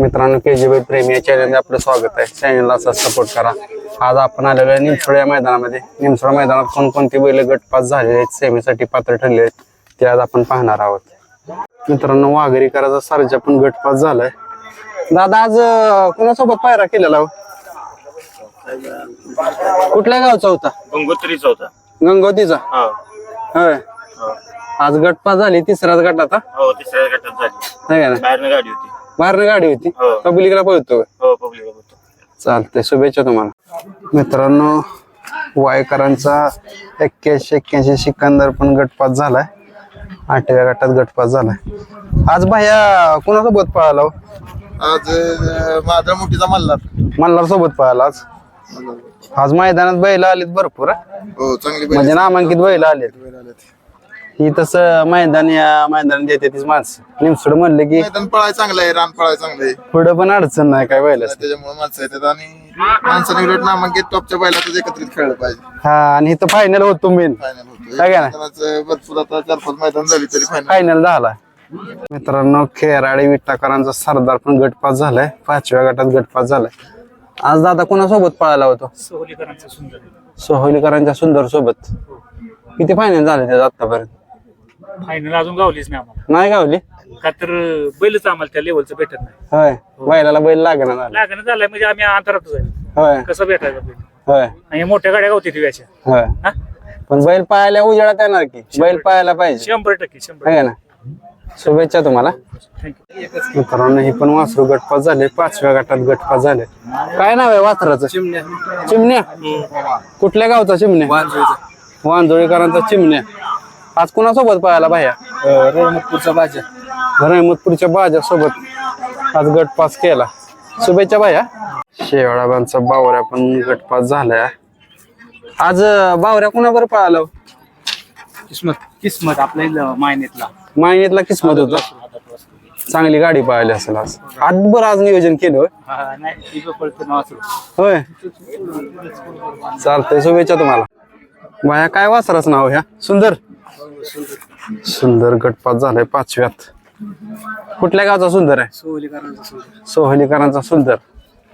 मित्रांनो के जी बैल प्रेमी या चॅनलमध्ये आपलं स्वागत आहे. चॅनलला असा सपोर्ट करा. आज आपण आलेलो आहे निमसोड या मैदानामध्ये. निमसोड मैदानात कोणकोणती बैल गटपास झालेले आहेत सेमीसाठी पात्र ठरले आहेत ते आज आपण पाहणार आहोत. मित्रांनो वाघरीकराचा सरजा पण गटपास झालाय. दादा आज कोणासोबत पायरा केलेला हो? कुठल्या गावचा होता? गंगोत्रीचा होता. गंगोतीचा होय. आज गटपास झाली तिसऱ्याच गटात हा? तिसऱ्या गटात झाली. गाडी होती. बाहेर गाडी होती. हो. पब्लिकला पळतो हो पब्लिक होतो चालतंय शुभेच्छा तुम्हाला. मित्रांनो वायकरांचा एक्क्याऐंशी एक्क्याऐंशी सिकंदर पण गटपास झालाय. आठव्या गटात गटपास झालाय. आज भाया कोणासोबत पळाला हो? आज माझा मोठीचा मल्हार. मल्हार सोबत पळाला आज? आज मैदानात बैल आलेत भरपूर हा? हो चांगली म्हणजे नामांकित बैल आलेत. ही तसं मैदान या मैदानात येते तीच माणसं. निमसोड म्हणले की मैदान पळाय चांगलं आहे रान पळाय चांगलं आहे पुढं पण अडचण नाही काय बैल त्याच्यामुळे माणसं येतात आणि माणसाने उलट नामांकित टॉपच्या बैलातच एकत्रित खेळलं पाहिजे. हा आणि इथं फायनल होतो मेन फायनल होतो. काय काय? मैदानाचं भरपूर आता चार पाच मैदान झाली तरी फायनल फायनल झाला. मित्रांनो खेराडी विट्टाकरांचा सरदार पण गटपास झालाय. पाचव्या गटात गटपास झालाय. आज दादा कोणासोबत पळाला होतो? सोहलीकरांचा सुंदर. सोहलीकरांच्या सुंदर सोबत. किती फायनल झाले त्याचा आतापर्यंत? फायनल अजून गावलीच नाही आम्हाला. नाही गावली? का तर बैलच आम्हाला त्या लेवलचं भेटत नाही. होय. बैलाला बैल लागणार झाला. लागणं झालंय म्हणजे आम्ही अंतरातच आहे. होय. कसं भेटायचं बैल? होय. आणि मोठ्या गाड्या गावते व्याच्या. होय. हा? पण बैल पाहायला उजेडात येणार की? बैल पाहायला पाहिजे. शंभर टक्के शंभर आहे ना? शुभेच्छा तुम्हाला. थँक्यू मित्रांनो ही पण वासरू गटपास झाले. पाचव्या गटात गटपास झाले. काय नाव आहे वासराचं? चिमण्या. कुठल्या गावचा चिमण्या? वांजोळीकरांचा चिमण्या. आज कुणासोबत पळाला बाह्या रहमतपूरचा बाजा रहमतपूरच्या बाजा सोबत आज गटपास केला. शुभेच्छा बाया शेवाळाबांचा बावऱ्या पण गटपास झालाय. आज बावऱ्या कुणाबर पळाला हो? किस्मत किस्मत आपल्या मायनेतला. मायनेतला किस्मत होता. चांगली गाडी पाहिली असेल आज. आज बरं आज नियोजन केलं होय? चालतंय शुभेच्छा तुम्हाला. बाया काय वासराच नाव ह्या? सुंदर. सुंदर गटपात झालाय पाचव्यात. कुठल्या गावचा सुंदर आहे? सोहलीकरांचा सुंदर. सोहलीकरांचा सुंदर.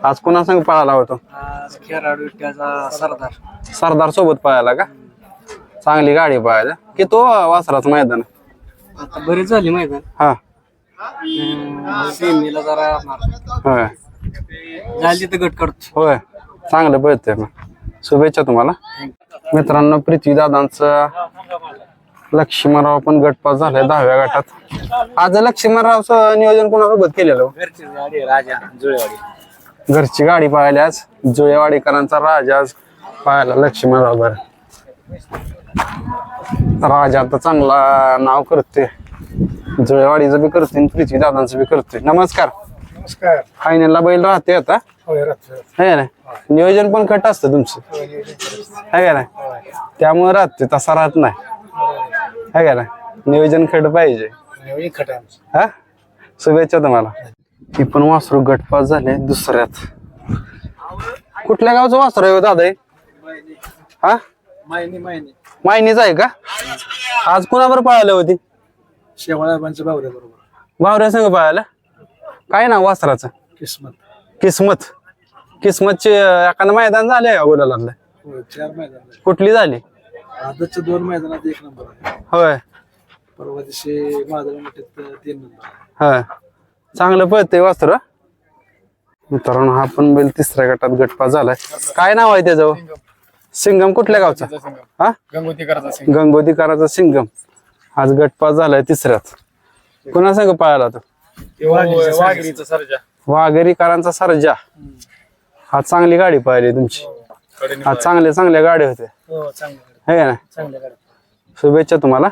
आज कोणा संग पळाला होतो? आज खेराडू विट्याचा सरदार. सरदार सोबत पळाला का? चांगली गाडी पळायला की तो वासराचं मैदान? आहे? आता बरेच झाले मैदान. हा. सेमीला जरा होय. झाली तिथं गट करतो होय. चांगलं पळतंय शुभेच्छा तुम्हाला. मित्रांनो पृथ्वीदादांचं लक्ष्मणराव पण गटपास झालाय दहाव्या गटात. आज लक्ष्मणरावचं नियोजन कोणासोबत केलेलं? घरची गाडी राजा जुळेवाडी. घरची गाडी पाहिली आज. जुळेवाडीकरांचा राजा आज पाहायला लक्ष्मणराव बर. राजा आता चांगला नाव करते जुळेवाडीचं बी करते पृथ्वीदादांचं बी करते नमस्कार. नमस्कार. फायनलला बैल राहते आता? है ना नियोजन पण खट असतं तुमचं. है का ना त्यामुळे राहते तसा राहत नाही. है का ना? नियोजन खट पाहिजे. हा? शुभेच्छा तुम्हाला. ती पण वासरू गटपास झाले दुसऱ्यात. कुठल्या गावचं वासरू आहे हो दादा हे? हा? मायनी मायनी. मायनीच आहे का? आज कुणाबर पळालं होती? शेवाळाबांच्या बावऱ्या बरोबर. भावऱ्या संघ पळालं? काय नाव वासराचं? किस्मत. किस्मत. किस्मतचे एखादं मैदान झाले का गुलालातलं चार मैदान कुठली झाली? दोन मैदानात एक नंबर आहे. होय. परवा दिवशी माझ्या मोठ्यात तीन नंबर आहे. होय. चांगलं पळतंय वासर मित्रांनो हा पण बैल तिसऱ्या गटात गटपास झालाय. काय नाव आहे त्याचं? सिंगम कुठल्या गावचा? हा? गंगोतीकरांचा गंगोतीकराचा सिंगम. आज गटपास झालाय तिसऱ्यात. कुणा संघ पळाला तो? वाघरीचा सर्जा. वाघेरीकरांचा सरजा. आज चांगली गाडी पाहिली तुमची. आज चांगल्या चांगल्या गाड्या होत्या. हो है ना? चांगल्या गाड्या शुभेच्छा तुम्हाला.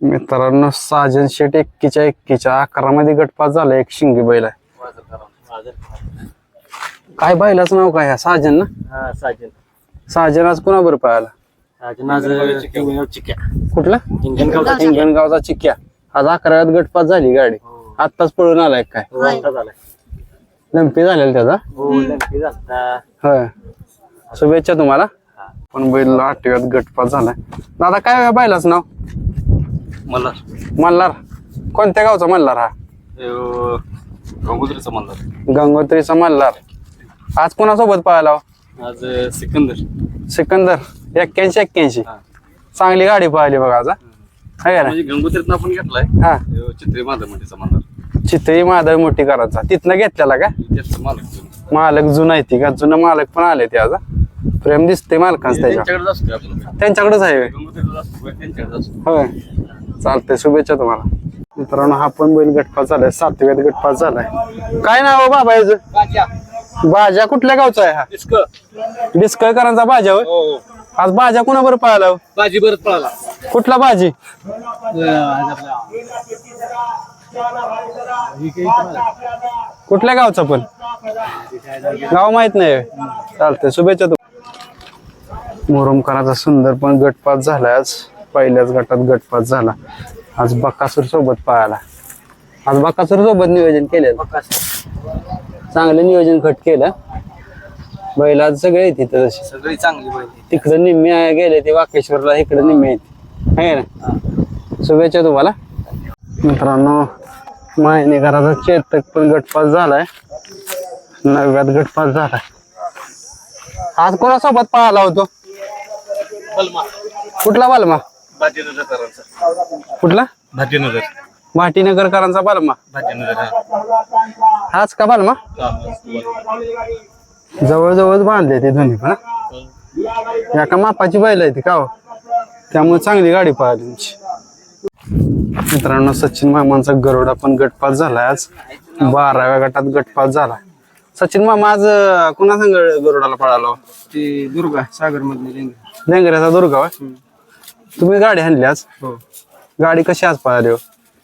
मित्रांनो साजन शेट एक्कीच्या एक्कीच्या अकरा मध्ये गटपास झाला एक शिंगी बैल आहे. काय बैलाचं नाव काय आहे? साजन ना? हा साजन. साजन आज कुणाबर पाहायला साजन आज चिक्या. कुठला? हिंगणगावचा चिक्क्या आज अकराव्यात गटपास झाली गाडी. आत्ताच पळून आलाय काय? झालाय. लंपी झालेला त्याचा? हो लंपी झालता. होय. शुभेच्छा तुम्हाला. पण बैल आठव्यात गटपास झालाय. दादा काय बैलाच नाव? मला मल्हार. कोणत्या गावचा मल्हार हा? गंगोत्रीचा म्हणला गंगोत्रीचा मल्हार. आज कोणासोबत पाहायला हो? आज सिकंदर. सिकंदर. एक्क्याऐंशी एक्क्याऐंशी. चांगली गाडी पाहिली बघा आज हा? है का नाही? म्हणजे गंगोत्रीतनं आपण घेतलाय. हा. ह्यो चित्रे माधव म्हणतेचा म्हणला चितळी माधव मोठी करायचा तिथनं घेतलेला का त्याचं मालक. तो. मालक जुना आहे ती का? जुनं मालक पण आले ते आज हा? प्रेम दिसते मालकांच त्याच्या त्यांच्याकडेच आहे होय. चालतंय शुभेच्छा तुम्हाला. मित्रांनो हा पण बैल गटपास झालाय सातव्यात गटपास झालाय. काय नाव आहे बाबा याचं? बाजा. कुठल्या गावचा आहे हा? डिस्कळकरांचा बाजा होय? आज बाजा कुणाबरोबर पळाला हो? बाजी परत पळाला. कुठला बाजी? कुठल्या गावचा पण? गाव माहीत नाही होय. चालतंय शुभेच्छा मोरमकराचा सुंदर पण गटपास झाला. आज पहिल्याच गटात गटपास झाला. आज बकासूर सोबत पळाला आज बकासूर सोबत नियोजन केलेलं. चांगलं नियोजन खट केलं. बैल आज सगळे येते तसे. सगळी चांगली बैल तिकडं निम्मे गेले ते वाकेश्वरला इकडे निम्मे आहेत. आहे ना? शुभेच्छा तुम्हाला. मित्रांनो मायने घराचा चेतक पण गटपास झालाय. नव्यात गटपास झालाय. आज कोणासोबत पळाला होतो? कुठला बालमा? भाजीनगरकरांचा कुठला? भाजीनगर भाटीनगरकरांचा बालमा. भाजीनगर हाच का बालमा? जवळजवळच बांधले ते दोन्ही पण हा? एका मापाची बैल आहे ती का हो? त्यामुळे चांगली गाडी पळाली तुमची मित्रांनो सचिन मामांचा गरुडा पण गटपास झालाय आज. बाराव्या गटात गटपास झाला सचिन मामा आज कुणा संग गरुडाला पळाला? ते दुर्गा सागर मधले लेंगे लेंगऱ्याचा दुर्गा होय? तुम्ही गाडी आणली आज? हो. गाडी कशी आज पळाली हो?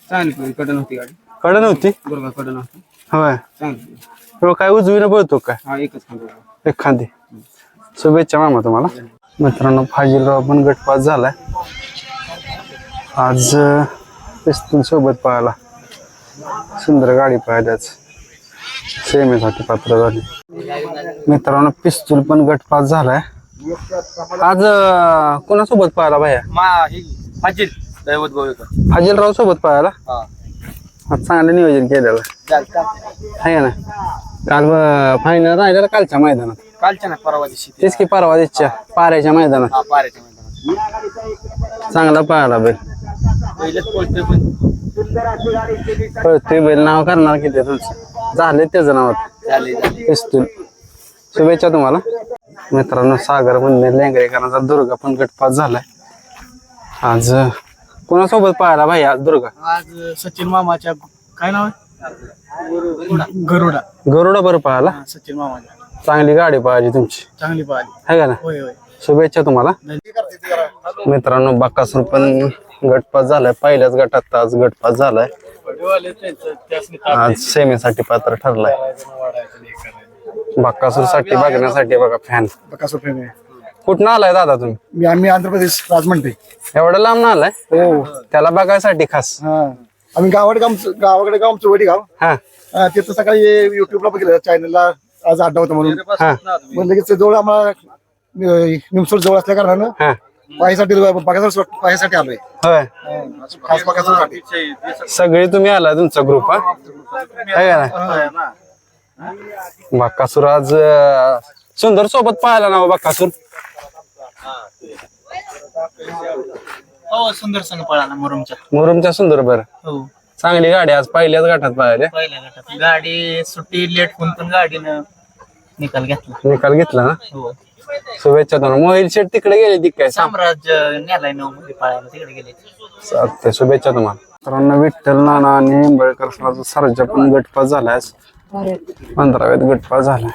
चांगली कडन होती गाडी. कड नव्हती दुर्गा कडन होती. होय. चांगली हो काय उजवीनं पळतो काय? हा एकच खांदा एखादी शुभेच्छा मामा तुम्हाला. मित्रांनो फाजीलराव पण गटपास झालाय. आज पिस्तूल सोबत पळाला. सुंदर गाडी आज. सेमेसाठी पात्र झाली. मित्रांनो पिस्तूल पण गटपास झालाय. आज अं, कोणासोबत पळाला भाया? फाजील दैवत गोवेकर फाजीलराव सोबत हा. आज चांगलं नियोजन केलेलं. आहे ना? काल फायनल राहिलेला कालच्या मैदानात. कालच्या ना परवा दिवशी तेच की परवा दिसच्या पाऱ्याच्या मैदानात. हा पाऱ्याच्या मैदानात. चांगला पळाला बैल. पहिलेच पण. कळतोय बैल. नाव करणार किती तुमचं? झाले त्याचं नाव झाले झाले. पिस्तूल शुभेच्छा तुम्हाला. मित्रांनो सागर म्हणणे लेंगरेकरांचा दुर्गा पण गटपास झालाय. आज कोणासोबत पळाला भाई आज दुर्गा? आज सचिन मामाच्या काय नाव आहे? गरुडा. गरुडा बरं हा, सचिन मामाच्या. चांगली गाडी पळाली तुमची. चांगली पाहिली आहे का ना? होय होय. शुभेच्छा तुम्हाला. मित्रांनो बाकासूर पण गटपास झालाय. पहिल्याच गटात आज गटपास झालाय. आज सेमीसाठी पात्र ठरलाय. बाकासूरसाठी बघण्यासाठी बघा फॅन बकासूर प्रेमी आहे. कुठनं आलाय दादा तुम्ही? मी आम्ही आंध्र प्रदेश राजमंड्री एवढं लांब ना आलाय? हो. त्याला बघायसाठी खास. हा. आम्ही गावाकडे गाव गावाकडे गाव आमचं वडी गाव. हा. हा, तिथं सकाळी युट्यूबला बघितलं चॅनलला आज अड्डा होता म्हणून. हा. मग लगेच जवळ आम्हाला निमसोड जवळ असल्या कारणानं हा. पायासाठी बघायसाठी पायासाठी आलोय. होय. खास बघायसाठी सगळे तुम्ही आला तुमचा ग्रुप हा? ना बाकासूर आज अं, सुंदर सोबत पाहायला ना हो बाकासूर हो सुंदर संघ पळाला मुरुमच्या. मुरुमच्या सुंदर बरं. हो. चांगली गाडी आज पहिल्याच गाठात पाहिले. पहिल्या गटात. गाडी सुट्टी लेट होऊन पण गाडीनं निकाल घेतला. निकाल घेतला ना? हो. शुभेच्छा तुम्हाला मोहिल शेट तिकडे गेले ती काय? साम्राज्य नऊ मध्ये पळायला तिकडे गेले. चालतंय शुभेच्छा तुम्हाला. मित्रांनो विठ्ठल नाना आणि निंबळकर सरांचा सरजा पण गटपास झालाय. पंधराव्यात गटपास झालाय.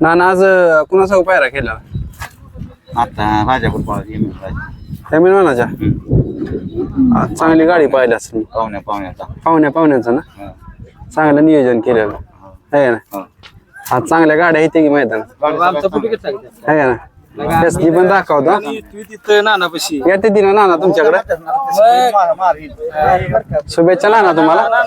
नाना आज अं, कुणाचा पायरा केला आता राजापूर पळा हेमी नानाच्या आज चांगली गाडी पाहिली असेल. पाहुण्या पाहुण्याचा पाहुण्या पाहुण्याचं ना? चांगलं नियोजन केलेलं. आहे ना? आज चांगल्या गाड्या येते की कुठे आहे? ना? पण दाखवतो येते ती ना नाना तुमच्याकडे? शुभेच्छा नाना तुम्हाला.